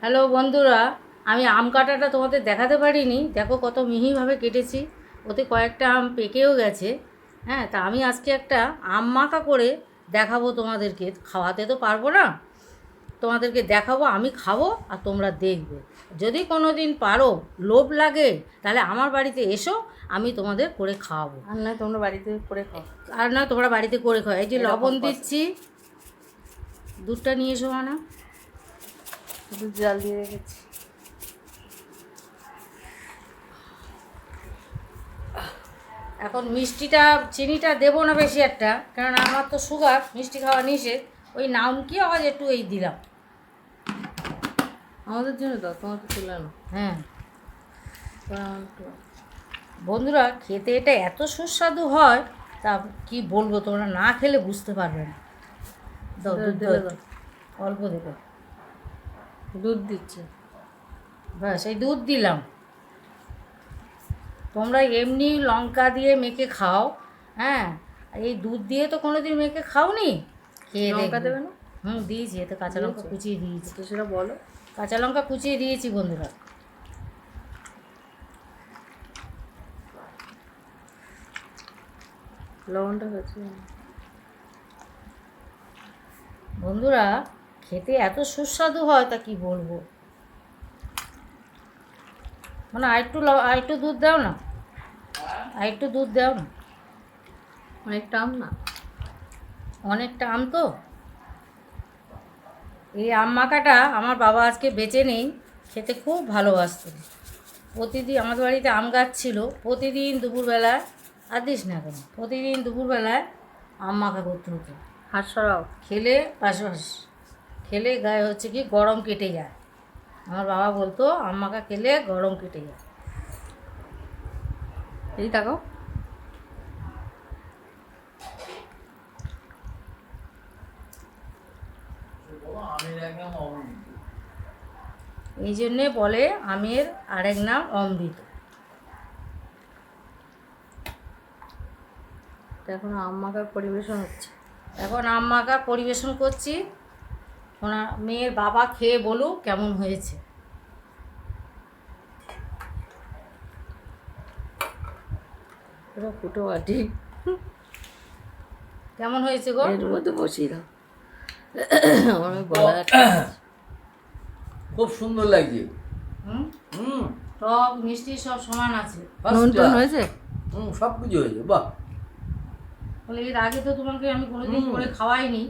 Hello বন্ধুরা আমি আম কাটাটা তোমাদের দেখাতে পারিনি। দেখো কত মিহিভাবে কেটেছি। ওতে কয়েকটা আম পেকেও গেছে। হ্যাঁ তা আমি আজকে একটা আম মাখা করে দেখাবো তোমাদেরকে। খাওয়াতে তো পারব না। তোমাদেরকে দেখাবো আমি খাব আর তোমরা দেখবে। যদি কোনো দিন পারো লোভ লাগে তাহলে আমার বাড়িতে এসো আমি তোমাদের করে খাওয়াবো। আর নয় তোমরা বাড়িতে করে খাও। আর না তোমরা বাড়িতে করে খাও। এই যে লবণ দিচ্ছি। দুধটা নিয়ে এসো না দুধ জাল দিয়ে রেখেছি। এখন মিষ্টিটা চিনিটা দেবো না বেশি একটা কারণ আমার তো সুগার মিষ্টি খাওয়া নিষেধ। ওই নাম কি আওয়াজ একটু এই দিলাম। আমাদের জন্য দাও তোমার তো তুলে না হ্যাঁ। বন্ধুরা খেতে এটা এত সুস্বাদু হয় তা কি বলব তোমরা না খেলে বুঝতে পারবে না। দাও। অল্প দেবো। দুধ দিচ্ছে। ব্যাস এই দুধ দিলাম। তোমরা এমনি লঙ্কা দিয়ে মেখে খাও হ্যাঁ? এই দুধ দিয়ে তো কোনোদিন মেখে খাওনি? খেয়ে লঙ্কা দেবে না? হুম দিয়েছি এতে কাঁচা লঙ্কা কুচিয়ে দিয়েছি। তো সেটা বলো। কাঁচা লঙ্কা কুচিয়ে দিয়েছি বন্ধুরা। লবণটা হয়েছে বন্ধুরা খেতে এত সুস্বাদু হয় তা কি বলব? মানে আরেকটু আরেকটু দুধ দাও না। আরেকটু দুধ দাও না। অনেকটা আম না? অনেকটা আম তো? এই আম মাখাটা আমার বাবা আজকে বেঁচে নেই খেতে খুব ভালোবাসতো। প্রতিদিন আমাদের বাড়িতে আম গাছ ছিল প্রতিদিন দুপুরবেলায় আর দিস না কেন প্রতিদিন দুপুরবেলায় আম মাখা করতে হতো। সরাও। খেলে পাশাপাশ খেলে গায়ে হচ্ছে কি গরম কেটে যায়। আমার বাবা বলতো আম মাখা খেলে গরম কেটে যায়। এই তাকাও এই জন্যে বলে আমের আরেক নাম অমৃত। এখন আম মাখার পরিবেশন হচ্ছে। এখন আম মাখা পরিবেশন করছি। ওনার মেয়ের বাবা খেয়ে বলুক কেমন হয়েছে। পুরো ফুটো বাটি। কেমন হয়েছে গো? এর মধ্যে বসিয়ে দাও। আমার গলা খুব সুন্দর লাগছে। হুম? হুম। টক মিষ্টি সব সমান আছে। নুন টুন হয়েছে? হুম সব কিছু হয়েছে বাহ। বলে এর আগে তো তোমাকে আমি কোনোদিন। করে খাওয়াইনি।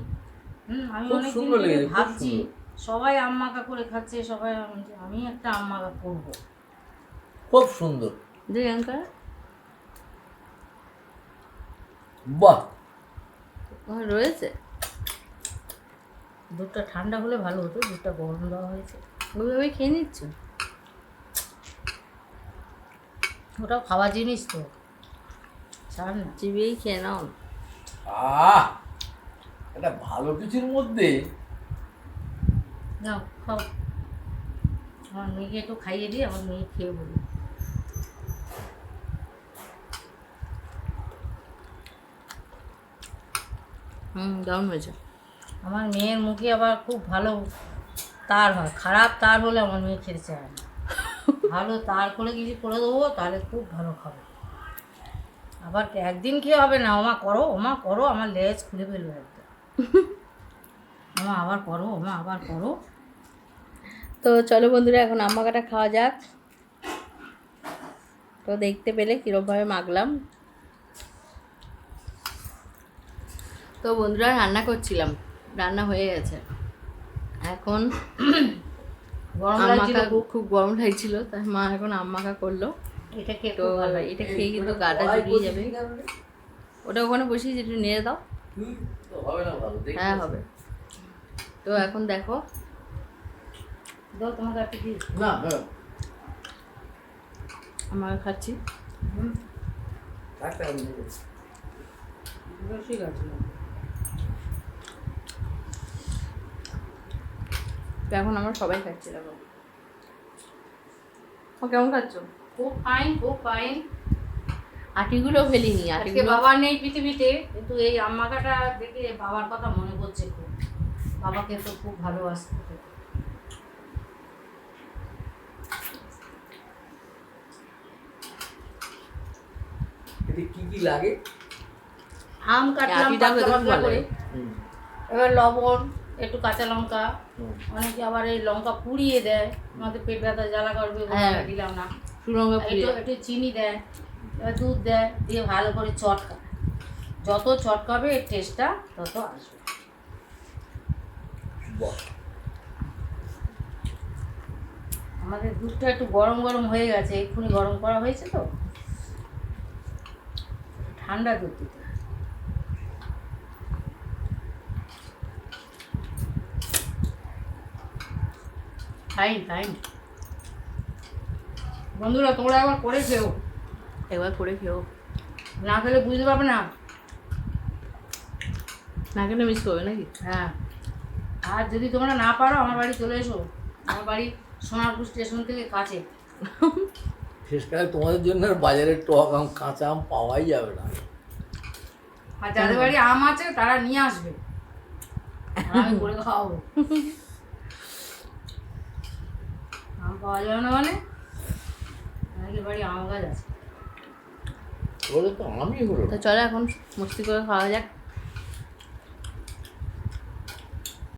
হুম আমি খুব অনেক সুন্দর থেকে লেগেছে, খুব ভাবছি সবাই আম মাখা করে খাচ্ছে সবাই আমি- আমি একটা আম মাখা করব। খুব সুন্দর। বাহ। ওখানে রয়েছে? দুধটা ঠান্ডা হলে ভালো হতো দুধটা গরম দেওয়া হয়েছে। ওইভাবে খেয়ে নিচ্ছ? ওটাও খাওয়া জিনিস তো। ছাড় না। চিবিয়েই খেয়ে নাও। আহ! এটা ভালো কিছুর মধ্যে যাও খাও। আমার মেয়েকে একটু খাইয়ে দিই আমার মেয়ে খেয়ে বলি হুম দারুণ হয়েছে। আমার মেয়ের মুখে আবার খুব ভালো তার হয়। খারাপ তার হলে আমার মেয়ে খেতে চায় না। ভালো তার করে কিছু করে দেবো তাহলে খুব ভালো খাবে। আবার একদিন খেয়ে হবে না ওমা করো ওমা করো আমার লেজ খুলে ফেলবে। আবার করো ওমা আবার করো। তো চলো বন্ধুরা এখন আম মাখাটা খাওয়া যাক। তো দেখতে পেলে কীরকমভাবে মাখলাম। তো বন্ধুরা রান্না করছিলাম। রান্না হয়ে গেছে। এখন গরম আম লাগছিল খুব। গরম লাগছিল তাই মা এখন আম মাখা করল। এটা খেয়ে তো। এটা খেয়ে কিন্তু গাটা জুড়িয়ে যাবে। ওটা ওখানে বসিয়ে একটু নেড়ে দাও। হ্যাঁ হবে। তো এখন দেখো। দাও তোমাকে একটু দিই না হ্যাঁ। আমরা খাচ্ছি। ঠিক আছে তো এখন আমরা সবাই খাচ্ছি দেখো। কেমন খাচ্ছ? খুব ফাইন খুব ফাইন আটিগুলো ফেলিনি আজকে বাবা নেই পৃথিবীতে কিন্তু এই আম্মাকাটা দেখে বাবার কথা মনে পড়ছে খুব। বাবাকে তো খুব ভালোবাসত কি কি লাগে? আম কাটলাম এবার লবণ একটু কাঁচা লঙ্কা। অনেকে আবার এই লঙ্কা পুড়িয়ে দেয়। আমাদের পেট ব্যথা জ্বালা করবে দিলাম না। একটু চিনি দেয়। এবার দুধ দেয় দিয়ে ভালো করে চটকা। যত চটকাবে এর টেস্টটা তত আসবে। আমাদের দুধটা একটু গরম গরম হয়ে গেছে এক্ষুনি গরম করা হয়েছে তো। ঠান্ডা দুধ দিতে। ফাইন ফাইন বন্ধুরা তোমরা একবার করে খেও একবার করে খেও না খেলে বুঝতে পারবে না। না কেন মিস করবে নাকি? হ্যাঁ। আর যদি তোমরা না পারো আমার বাড়ি চলে এসো। আমার বাড়ি সোনারপুর স্টেশন থেকে কাছে। শেষকালে তোমাদের জন্য বাজারে টক আম কাঁচা আম পাওয়াই যাবে না। আর যাদের বাড়ি আম আছে তারা নিয়ে আসবে। আমি করে খাওয়াবো। আম পাওয়া যাবে না মানে? বাড়ি আম গাছ আছে। তো চলো এখন মস্তি করে খাওয়া যাক।